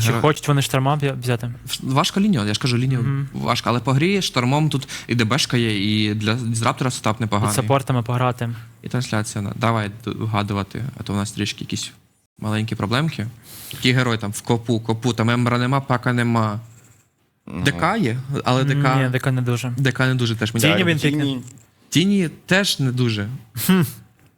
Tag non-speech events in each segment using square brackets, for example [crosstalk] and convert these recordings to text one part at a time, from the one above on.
Чи Геро- хочуть вони шторма взя- взяти? Важка лінія, я ж кажу, лінія Мгм. важка, але по грі штормом тут і ДБшка є, і для Дізраптора сетап Під непоганий. саппортами пограти. І трансляція. да. Давай д- вгадувати, а то у нас трішки якісь маленькі проблемки. Який герой там в копу, копу, там Ембра нема, пака нема. ДК є, але ДК, Ні, дека не дуже. ДК не дуже теж мені. Тіні він пікне. Тіні. Тіні теж не дуже.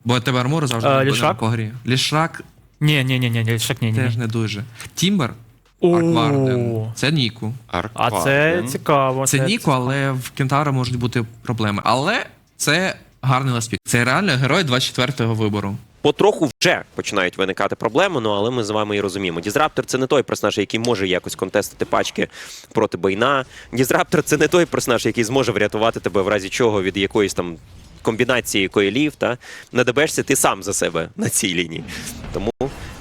Бо тебе армору завжди А, буде Лішак? по грі. Лішак Ні, ні, ні, ні, ні, шак, ні, ні. теж ні. не дуже. Тімбер, Аркварден. Це Ніку. А це цікаво. Це Ніку, але в Кентара можуть бути проблеми. Але це гарний ласпік. Це реально герой 24-го вибору. Потроху вже починають виникати проблеми, ну але ми з вами і розуміємо. Дізраптор це не той персонаж, який може якось контестити пачки проти Бейна. Дізраптор це не той персонаж, який зможе врятувати тебе в разі чого від якоїсь там комбінації коїлів. Та на ДБшці ти сам за себе на цій лінії. Тому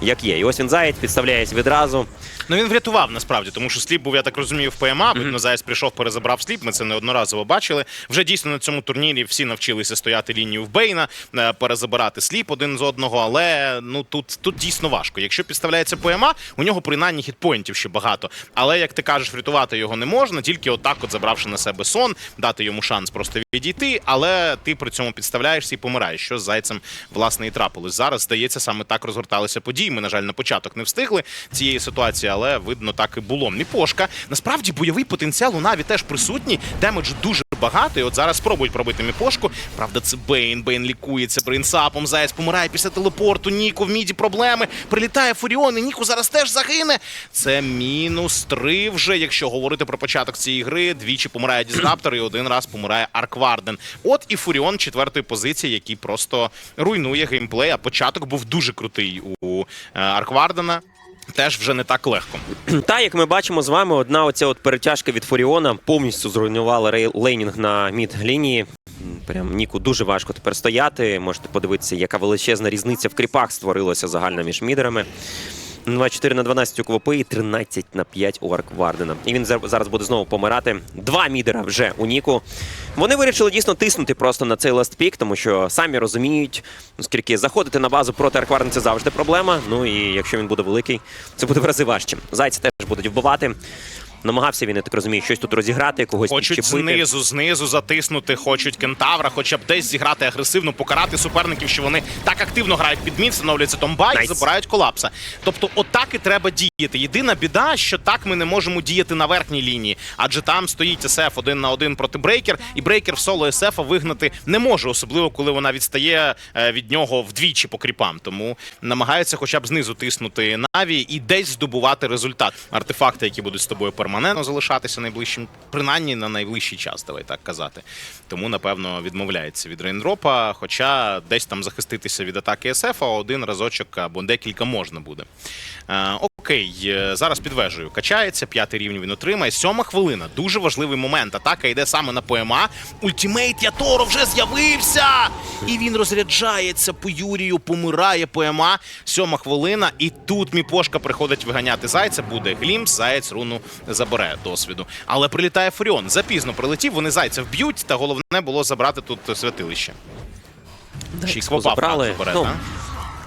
як є. І ось він заєць підставляється відразу. Ну він врятував насправді, тому що сліп був, я так розумію, в ПМА. Видно, Заяць прийшов, перезабрав сліп. Ми це неодноразово бачили. Вже дійсно на цьому турнірі всі навчилися стояти лінію в Бейна, е, перезабирати сліп один з одного. Але ну тут, тут дійсно важко. Якщо підставляється ПМА, у нього принаймні хітпоінтів ще багато. Але як ти кажеш, врятувати його не можна, тільки отак, от забравши на себе сон, дати йому шанс просто відійти. Але ти при цьому підставляєшся і помираєш. Що з зайцем власне і трапилось. Зараз здається, саме так розгорталися події. Ми, на жаль, на початок не встигли цієї ситуації, але видно, так і було. Міпошка. Насправді бойовий потенціал у Наві теж присутній. Демеджу дуже багато. І от зараз спробують пробити міпошку. Правда, це Бейн. Бейн лікується брейнсапом. Заяць помирає після телепорту. Ніку в міді проблеми. Прилітає Фуріон, і Ніку зараз теж загине. Це мінус три вже, якщо говорити про початок цієї гри. Двічі помирає Дізраптор і один раз помирає Аркварден. От і Фуріон четвертої позиції, який просто руйнує геймплей. А початок був дуже крутий у е, Арквардена. Теж вже не так легко. Та, як ми бачимо з вами, одна оця от перетяжка від Фуріона повністю зруйнувала лейнінг на мід-лінії. Прям Ніку дуже важко тепер стояти. Можете подивитися, яка величезна різниця в кріпах створилася загальна між мідерами. 24 на 12 у Квопи і 13 на 5 у Арквардена. І він зар- зараз буде знову помирати. Два мідера вже у Ніку. Вони вирішили дійсно тиснути просто на цей ластпік, тому що самі розуміють, оскільки заходити на базу проти Арквардена це завжди проблема. Ну і якщо він буде великий, це буде в рази важче. Зайці теж будуть вбивати. Намагався він, я так розумію, щось тут розіграти, когось Хочуть підчепити. знизу, знизу затиснути, хочуть кентавра, хоча б десь зіграти агресивно, покарати суперників, що вони так активно грають під мід, становляться томбай і Найс. забирають колапса. Тобто, отак і треба діяти. Єдина біда, що так ми не можемо діяти на верхній лінії, адже там стоїть СФ один на один проти брейкер, і брейкер в соло СФ вигнати не може, особливо коли вона відстає е, від нього вдвічі по кріпам. Тому намагаються хоча б знизу тиснути наві і десь здобувати результат. Артефакти, які будуть з тобою перманентно залишатися найближчим, принаймні на найближчий час, давай так казати. Тому, напевно, відмовляється від рейндропа, хоча десь там захиститися від атаки СФ, а один разочок або декілька можна буде. Окей, е, зараз підвежую. Качається, п'ятий рівень він отримає. Сьома хвилина. Дуже важливий момент. Атака йде саме на ПМА. Ультімейт Яторо вже з'явився! І він розряджається по Юрію, помирає ПМА. Сьома хвилина, і тут Міпошка приходить виганяти зайця. Буде глімс, заєць руну забере досвіду. Але прилітає Фуріон. Запізно прилетів, вони зайця вб'ють, та головне було забрати тут святилище. Ще й Експо забрали. забере, Ну?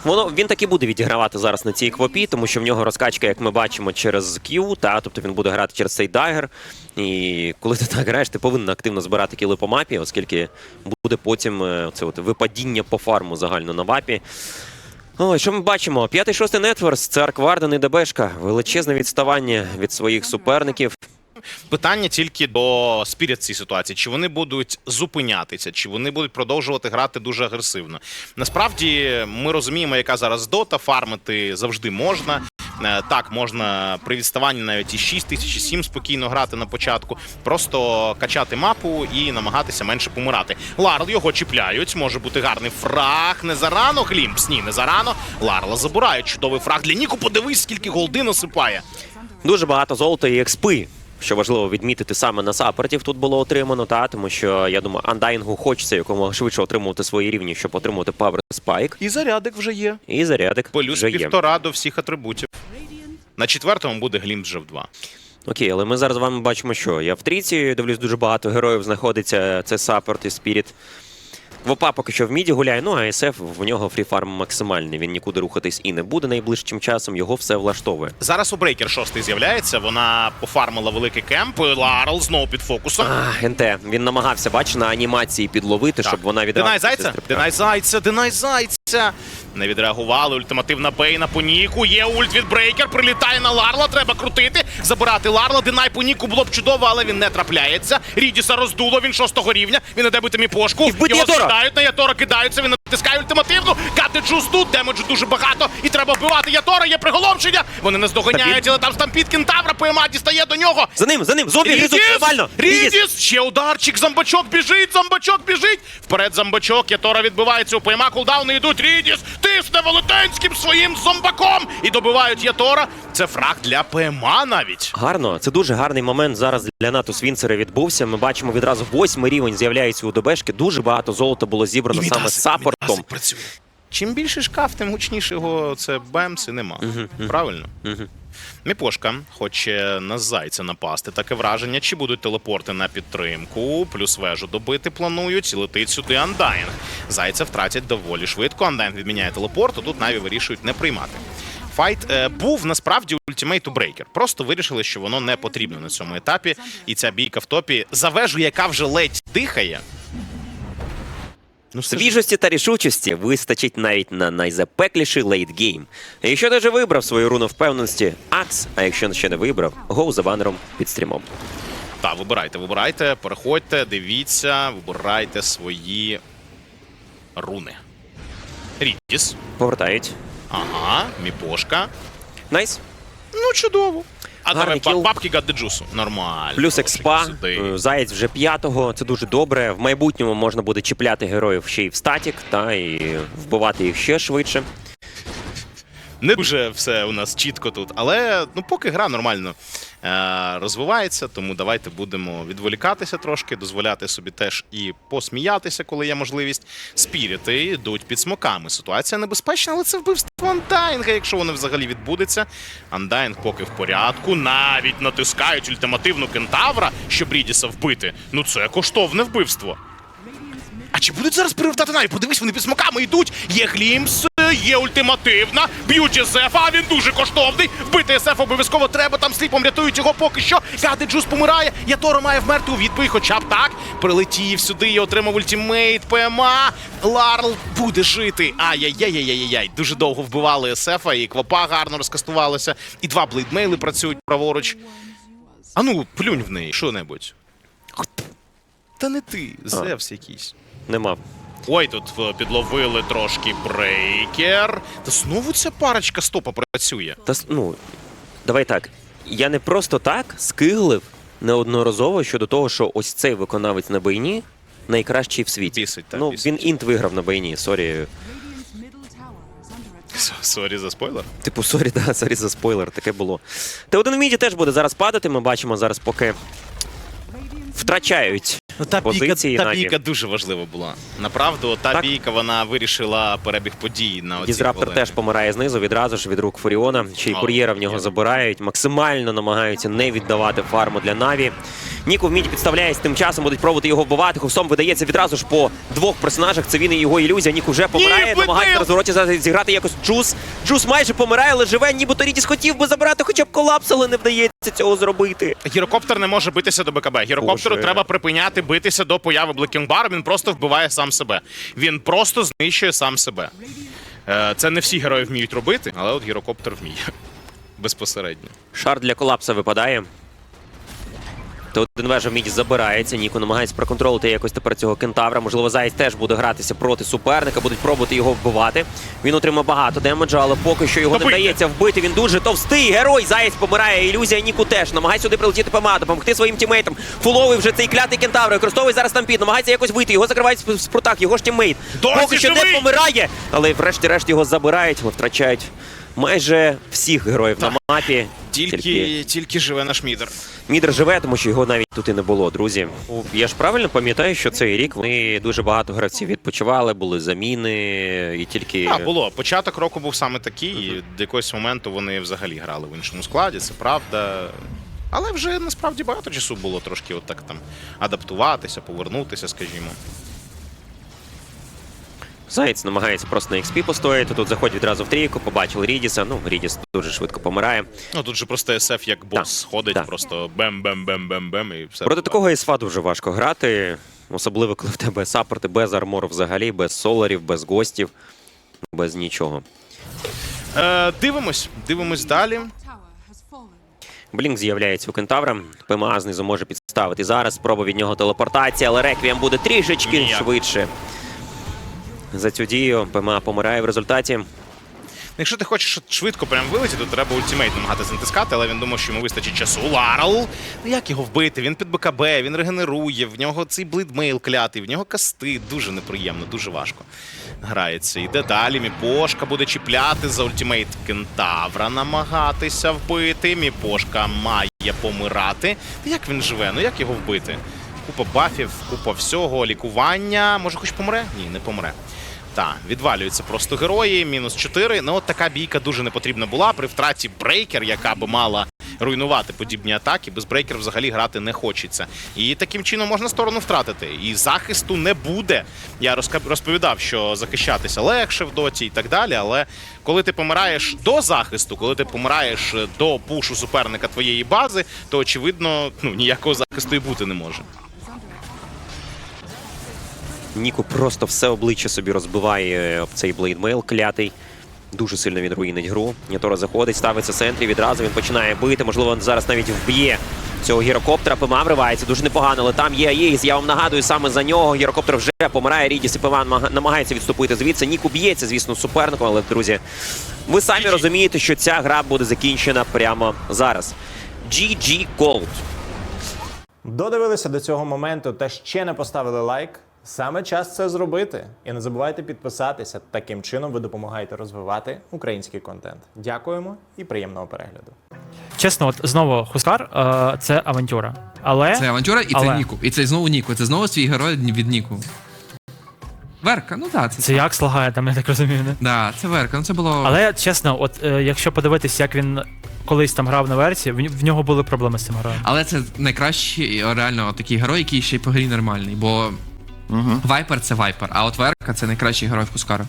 Воно він так і буде відігравати зараз на цій квопі, тому що в нього розкачка, як ми бачимо, через Q, та тобто він буде грати через цей дайгер. І коли ти так граєш, ти повинен активно збирати кіли по мапі, оскільки буде потім е, це от випадіння по фарму загально на мапі. Ой, що ми бачимо? П'ятий шостий нетверс, це Аркварден і ДБшка. Величезне відставання від своїх суперників. Питання тільки до Спіріт цій ситуації: чи вони будуть зупинятися, чи вони будуть продовжувати грати дуже агресивно. Насправді ми розуміємо, яка зараз дота, фармити завжди можна. Е, Так, можна при відставанні навіть і 6 тисяч, і 7 спокійно грати на початку, просто качати мапу і намагатися менше помирати. Ларл його чіпляють, може бути гарний фраг. Не зарано Глімпс, ні, не зарано. Ларла забирають. Чудовий фраг для Ніку. Подивись, скільки голди насипає. Дуже багато золота і експи. Що важливо відмітити саме на саппортів тут було отримано, та тому що я думаю, андайнгу хочеться якомога швидше отримувати свої рівні, щоб отримувати павер спайк. І зарядик вже є. І зарядик Плюс вже є. півтора до всіх атрибутів. На четвертому буде Глімп вже в два. Окей, але ми зараз з вами бачимо, що я в трійці дивлюсь, дуже багато героїв знаходиться. Це саппорт і спіріт. Вопа поки що в міді гуляє, ну а СФ в нього фріфарм максимальний. Він нікуди рухатись і не буде найближчим часом, його все влаштовує. Зараз у Брейкер шостий з'являється. Вона пофармила великий кемп. Ларл знову під фокусом. А, НТ, він намагався, бач, на анімації підловити, щоб вона відразу. Динай зайця. Динай зайця, Динай зайця. Не відреагували. Ультимативна бейна по Ніку. Є ульт від Брейкер. Прилітає на Ларла. Треба крутити. Забирати Ларла. Динай по Ніку було б чудово, але він не трапляється. Рідіса роздуло. Він шостого рівня. Він іде бити міпошку. І Його Ятора. скидають, на Ятора кидаються. Він натискає ультимативну. Кати джуз тут. Демеджу дуже багато. І треба вбивати Ятора. Є приголомшення. Вони не здоганяють, але там стампід кентавра. ПМА дістає до нього. За ним, за ним, зомбі гризуть нормально. Рідіс! Ще ударчик, зомбачок біжить, зомбачок біжить. Вперед зомбачок, Ятора відбивається у ПМА, кулдауни йдуть. Рідіс тисне велетенським своїм зомбаком і добивають Ятора. Це фраг для ПМА навіть. Гарно, це дуже гарний момент зараз для НАТО Свінцера відбувся. Ми бачимо відразу восьмий рівень з'являється у ДБшки. Дуже багато золота було зібрано саме з саппортом. Чим більше шкаф, тим гучніше його це бемси нема. Правильно? Міпошка хоче на зайця напасти. Таке враження, чи будуть телепорти на підтримку, плюс вежу добити планують. Летить сюди Андайн. Зайця втратять доволі швидко. Андайн відміняє телепорт, а тут Наві вирішують не приймати. Файт е, був насправді ультимейту брейкер. Просто вирішили, що воно не потрібно на цьому етапі. І ця бійка в топі за вежу, яка вже ледь дихає. Ну, Свіжості та рішучості вистачить навіть на найзапекліший лейтгейм. Якщо ти вже вибрав свою руну впевненості, Акс, а якщо ще не вибрав, гоу за банером під стрімом. Так, вибирайте, вибирайте, переходьте, дивіться, вибирайте свої руни. Рідіс. Повертають. Ага, міпошка. Найс. Ну, чудово. А Гарний давай кіл. ба- бабки гаддеджусу. Нормально. Плюс експа, е, заєць вже п'ятого. Це дуже добре. В майбутньому можна буде чіпляти героїв ще й в статік, та і вбивати їх ще швидше. Не дуже все у нас чітко тут, але ну поки гра нормально е- розвивається, тому давайте будемо відволікатися трошки, дозволяти собі теж і посміятися, коли є можливість. Спіріти йдуть під смоками. Ситуація небезпечна, але це вбивство Андайнга, якщо воно взагалі відбудеться. Андайнг поки в порядку, навіть натискають ультимативну кентавра, щоб Рідіса вбити. Ну це коштовне вбивство. А чи будуть зараз перевертати навіть? Подивись, вони під смоками йдуть. Є Глімс, є ультимативна, б'ють Єсефа, а він дуже коштовний. Вбити Єсефа обов'язково треба, там сліпом рятують його поки що. Гади Джус помирає. Яторо має вмерти у відповідь, хоча б так. Прилетів сюди і отримав ультимейт ПМА. Ларл буде жити. Ай-яй-яй-яй-яй-яй. Дуже довго вбивали Єсефа, і Квапа гарно розкастувалися. І два блейдмейли працюють праворуч. А ну, плюнь в неї, що-небудь. Та не ти, Зевс якийсь. Нема. Ой, тут е, підловили трошки брейкер. Та знову ця парочка стопа працює. Та ну, давай так. Я не просто так скиглив неодноразово щодо того, що ось цей виконавець на байні найкращий в світі. Бісить, так, ну, бісить. він інт виграв на байні, сорі. Сорі за спойлер. Типу, сорі, да, сорі за спойлер, таке було. Т1 в міді теж буде зараз падати. Ми бачимо зараз, поки втрачають Ну, та бійка, та бійка дуже важлива була. Направду, та Так. бійка вона вирішила перебіг подій на Дізраптор теж помирає знизу відразу ж від рук Фуріона. Ще й кур'єра в нього забирають. Максимально намагаються не віддавати фарму для Наві. Ніку в міді підставляє, тим часом будуть пробувати його вбивати. Хусом видається відразу ж по двох персонажах. Це він і його ілюзія. Нік вже помирає, намагається на розвороті зіграти якось Джус. Джус майже помирає, але живе. Нібито Рідіс хотів би забирати хоча б колапс, але не вдається цього зробити. Гірокоптер не може битися до БКБ. Гірокоптеру Боже. треба припиняти битися до появи Блекінгбара. Він просто вбиває сам себе. Він просто знищує сам себе. Е, Це не всі герої вміють робити, але от гірокоптер вміє. [laughs] Безпосередньо. Шар для колапса випадає. То один вежа в міді забирається. Ніко намагається проконтролити якось тепер цього кентавра. Можливо, Заєць теж буде гратися проти суперника, будуть пробувати його вбивати. Він отримав багато демеджа, але поки що його не вдається вбити. Він дуже товстий. Герой Заєць помирає. Ілюзія Ніку теж. Намагається сюди прилетіти ПМА, допомогти своїм тімейтам. Фуловий вже цей клятий кентавр. Використовує зараз тампід. Намагається якось вийти. Його закривають в спрутах. Його ж тіммейт. Досі Поки що не помирає. Але врешті-решт його забирають. але Втрачають майже всіх героїв на мапі. Тільки, тільки живе наш мідер. Мідер живе, тому що його навіть тут і не було, друзі. Я ж правильно пам'ятаю, що цей рік вони дуже багато гравців відпочивали, були заміни і тільки. А, було. Початок року був саме такий, і до якогось моменту вони взагалі грали в іншому складі, це правда. Але вже насправді багато часу було трошки от так там адаптуватися, повернутися, скажімо. Заєць намагається просто на XP постояти. Тут заходить відразу в трійку, побачили Рідіса. Ну, Рідіс дуже швидко помирає. Ну тут же просто СФ як бос Так, ходить, так. просто бем-бем-бем-бем-бем і все. Проти такого ісфа дуже важко грати, особливо коли в тебе саппорти без армору взагалі, без соларів, без гостів, без нічого. Е, дивимось, дивимось далі. Блінк з'являється у кентавра. ПМА знизу може підставити зараз. Спроба від нього телепортації, але реквієм буде трішечки Ніяк. швидше. За цю дію ПМА помирає в результаті. Якщо ти хочеш швидко прям вилетіти, то треба ультимейт намагатися натискати, але він думав, що йому вистачить часу. Ларл! Ну як його вбити? Він під БКБ, він регенерує, в нього цей блидмейл клятий, в нього касти. Дуже неприємно, дуже важко грається. Йде далі. Міпошка буде чіпляти за ультимейт кентавра, намагатися вбити. Міпошка має помирати. Та Як він живе? Ну як його вбити? Купа бафів, купа всього, лікування. Може, хоч помре? Ні, не помре. Так, відвалюються просто герої, мінус 4. Ну, от така бійка дуже не потрібна була при втраті брейкер, яка би мала руйнувати подібні атаки. Без брейкер взагалі грати не хочеться. І таким чином можна сторону втратити. І захисту не буде. Я розповідав, що захищатися легше в доті і так далі. Але коли ти помираєш до захисту, коли ти помираєш до пушу суперника твоєї бази, то очевидно ну, ніякого захисту і бути не може. Ніку просто все обличчя собі розбиває об цей блейдмейл клятий. Дуже сильно він руїнить гру. Нітора заходить, ставиться в центрі, відразу він починає бити. Можливо, зараз навіть вб'є цього гірокоптера. ПМА вривається дуже непогано, але там є Аєїс. Я вам нагадую, саме за нього гірокоптер вже помирає. Рідіс і намага- намагається відступити звідси. Ніку б'ється, звісно, суперником, але, друзі, ви самі розумієте, що ця гра буде закінчена прямо зараз. GG Gold. Додивилися до цього моменту та ще не поставили лайк. Саме час це зробити. І не забувайте підписатися. Таким чином ви допомагаєте розвивати український контент. Дякуємо і приємного перегляду. Чесно, от знову Хускар е, це авантюра. Але Це авантюра і Але- це Ніку. І це знову Ніку. Це знову свій герой від Ніку. Верка, ну так, це, це як слагає, там я так розумію. Не? Да, це Верка. Ну це було. Але чесно, от е, якщо подивитись, як він колись там грав на версії, в, н- в нього були проблеми з цим героєм. Але це найкращий реально такий герой, який ще й по грі нормальний. Бо Вайпер це Вайпер, а от Верка це найкращий герой в Кускара.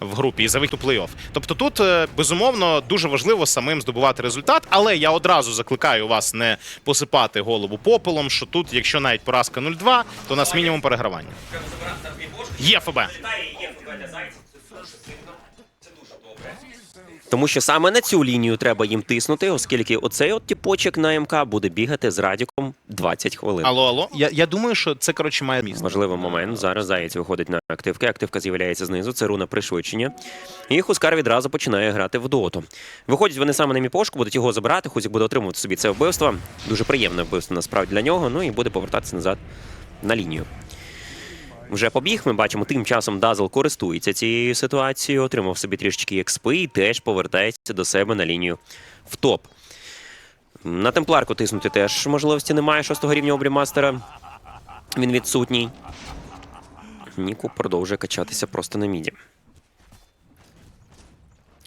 в групі і за вихід у плей-офф. Тобто тут е, безумовно дуже важливо самим здобувати результат, але я одразу закликаю вас не посипати голову попелом, що тут, якщо навіть поразка 0-2, то у нас мінімум перегравання. Є ФБ. Тому що саме на цю лінію треба їм тиснути, оскільки оцей от тіпочок на МК буде бігати з радіком 20 хвилин. Алло, алло. Я, я думаю, що це коротше має місце. Важливий момент. Зараз заєць виходить на активки. Активка з'являється знизу. Це руна пришвидшення. І Хускар відразу починає грати в доту. Виходять вони саме на міпошку, будуть його забирати. Хузік буде отримувати собі це вбивство. Дуже приємне вбивство насправді для нього. Ну і буде повертатися назад на лінію. Вже побіг, ми бачимо, тим часом Дазл користується цією ситуацією, отримав собі трішечки експи і теж повертається до себе на лінію в топ. На темпларку тиснути теж можливості немає шостого рівня у Брімастера. Він відсутній. Ніку продовжує качатися просто на міді.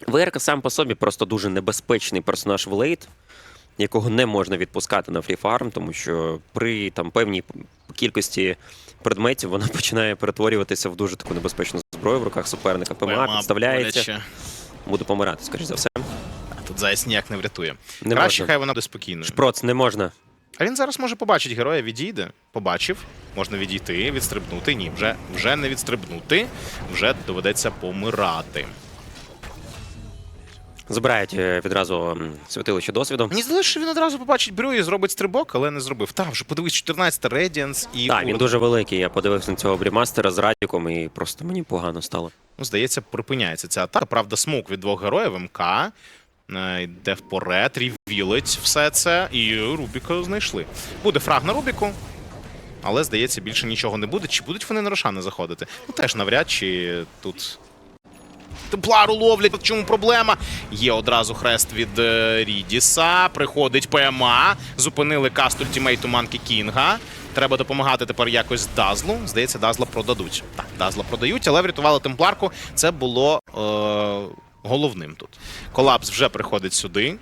ВРК сам по собі просто дуже небезпечний персонаж в лейт, якого не можна відпускати на фріфарм, тому що при там певній кількості предметів вона [laughs] починає перетворюватися в дуже таку небезпечну зброю в руках суперника. ПМА підставляється, буде помирати, скоріш за все. Тут заяць ніяк не врятує. Не Краще, можна. хай вона буде спокійною. Шпроц не можна. А він зараз може побачити героя, відійде. Побачив, можна відійти, відстрибнути. Ні, вже, вже не відстрибнути, вже доведеться помирати. Забирають е, відразу святилище досвіду. Мені здалося, що він одразу побачить брю і зробить стрибок, але не зробив. Та, вже подивись, 14 Radiance і Так, він дуже великий. Я подивився на цього брімастера з радіком, і просто мені погано стало. Ну, здається, припиняється ця атака. Правда, смук від двох героїв МК. е, Йде вперед, рівілить все це, і Рубіка знайшли. Буде фраг на Рубіку, але здається, більше нічого не буде. Чи будуть вони на Рошани заходити? Ну теж навряд чи тут. Темплару ловлять. В чому проблема? Є одразу хрест від е, Рідіса. Приходить ПМА. Зупинили каст ультімейту Манкі Кінга. Треба допомагати тепер якось Дазлу. Здається, Дазла продадуть. Так, Дазла продають, але врятували темпларку. Це було е, головним тут. Колапс вже приходить сюди.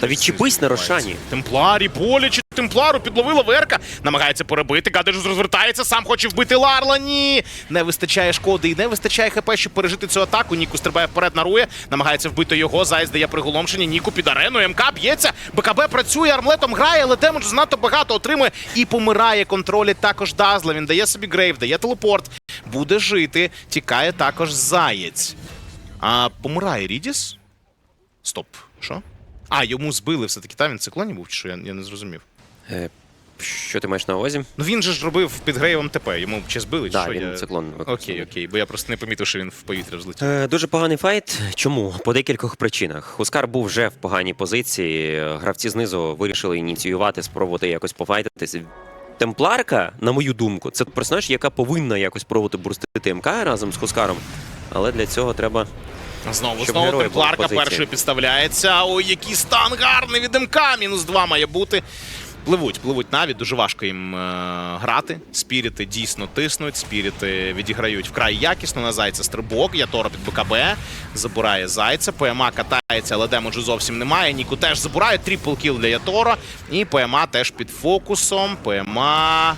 Та відчепись на Рошані. Темпларі боляче Темплару підловила Верка, намагається перебити. Гадежус розвертається, сам хоче вбити Ларла. Ні, не вистачає шкоди і не вистачає хп, щоб пережити цю атаку. Ніку стрибає вперед на Руя, намагається вбити його. Зайць дає приголомшення. Ніку під арену. МК б'ється. БКБ працює, армлетом грає, але демеджу занадто багато отримує і помирає. Контролі також Дазла. Він дає собі грейв, дає телепорт. Буде жити. Тікає також заєць. А помирає Рідіс? Стоп. Що? А, йому збили все-таки. Та він циклоні був, чи що? Я, я не зрозумів. Е, Що ти маєш на увазі? Ну він же ж робив під грейвом ТП. Йому чи збили, чи Так, що? він я... циклон. Окей, окей, бо я просто не помітив, що він в повітря взлетів. Е, Дуже поганий файт. Чому? По декількох причинах. Хускар був вже в поганій позиції. Гравці знизу вирішили ініціювати, спробувати якось пофайтитися. Темпларка, на мою думку, це персонаж, яка повинна якось пробувати бурстити МК разом з Хускаром. Але для цього треба. Знову щоб знову темпларка першою підставляється. Ой, який стан гарний від МК. Мінус два має бути. Пливуть, пливуть навіть, дуже важко їм е, грати. Спіріти дійсно тиснуть, спіріти відіграють вкрай якісно на зайця стрибок. Ятора під БКБ забирає зайця. ПМА катається, але демеджу зовсім немає. Ніку теж забирає. Трипл кіл для Ятора. І ПМА теж під фокусом. ПМА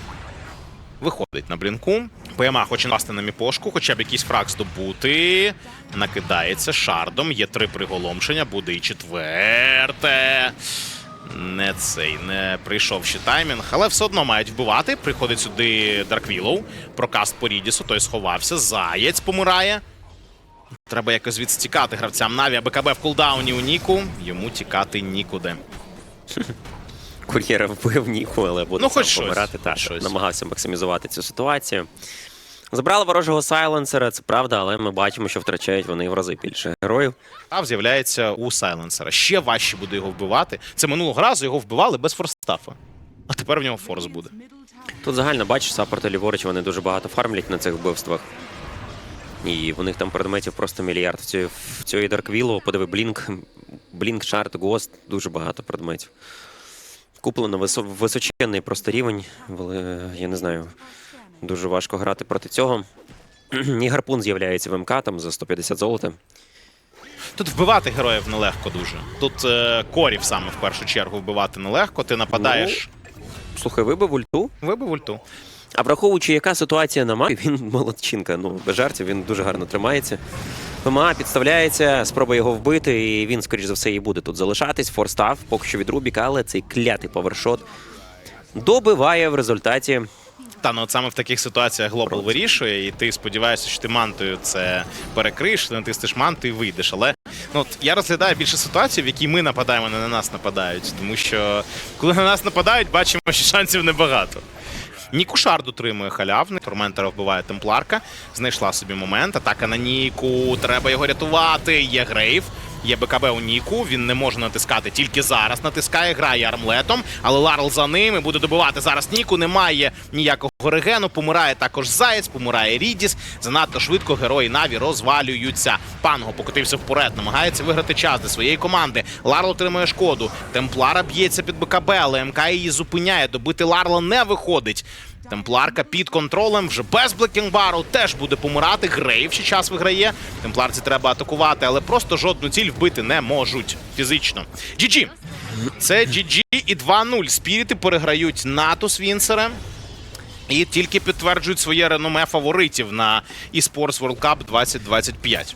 виходить на блінку. ПМА хоче напасти на міпошку, хоча б якийсь фраг здобути. Накидається шардом. Є три приголомшення, буде і четверте. Не цей, не прийшов ще таймінг, але все одно мають вбивати. Приходить сюди Дарквілоу. Прокаст по Рідісу, той сховався. Заєць помирає. Треба якось відстікати гравцям Наві. А БКБ в кулдауні у Ніку. Йому тікати нікуди. Кур'єра вбив Ніку, але буде Ну, сам хоч щось, помирати. Хоч щось. намагався максимізувати цю ситуацію. Забрали ворожого сайленсера, це правда, але ми бачимо, що втрачають вони в рази більше героїв. Став з'являється у Сайленсера. Ще важче буде його вбивати. Це минулого разу його вбивали без форстафа. А тепер в нього форс буде. Тут загально бачиш, саппорти ліворуч вони дуже багато фармлять на цих вбивствах. І в них там предметів просто мільярд. В цій, в цій Дарквілу, подиви Блінк, Блінк, Шарт, Гост, дуже багато предметів. Куплено височенний просто рівень. Я не знаю, дуже важко грати проти цього. [clears throat] І гарпун з'являється в МК там за 150 золота. Тут вбивати героїв нелегко дуже. Тут е, корів саме в першу чергу вбивати нелегко. Ти нападаєш. Слухай, вибив ульту. Вибив ульту. А враховуючи, яка ситуація на мапі, [laughs] він молодчинка. Ну, без жартів, він дуже гарно тримається. ПМА підставляється, спробує його вбити, і він, скоріш за все, і буде тут залишатись. Форстав, поки що від Рубіка, але цей клятий повершот добиває в результаті. Та ну от саме в таких ситуаціях глобал вирішує, і ти сподіваєшся, що ти мантою це перекриєш, ти натиснеш манту і вийдеш. Але ну от я розглядаю більше ситуацій, в якій ми нападаємо, не на нас нападають. Тому що коли на нас нападають, бачимо, що шансів небагато. Ніку Шард утримує халявний. Торментера вбиває темпларка. Знайшла собі момент. Атака на Ніку. Треба його рятувати. Є грейв. Є БКБ у Ніку. Він не може натискати. Тільки зараз натискає. Грає армлетом. Але Ларл за ним і буде добивати зараз Ніку. Немає ніякого регену. Помирає також Заєць, помирає Рідіс. Занадто швидко герої Наві розвалюються. Панго покотився вперед, намагається виграти час для своєї команди. Ларл отримує шкоду. Темплара б'ється під БКБ, але МК її зупиняє. Добити Ларла не виходить. Темпларка під контролем, вже без Блекінгбару теж буде помирати. Грейв ще час виграє. Темпларці треба атакувати, але просто жодну ціль вбити не можуть фізично. GG. Це GG і 2-0. Спіріти переграють Натус Вінсера. І тільки підтверджують своє реноме фаворитів на eSports World Cup 2025.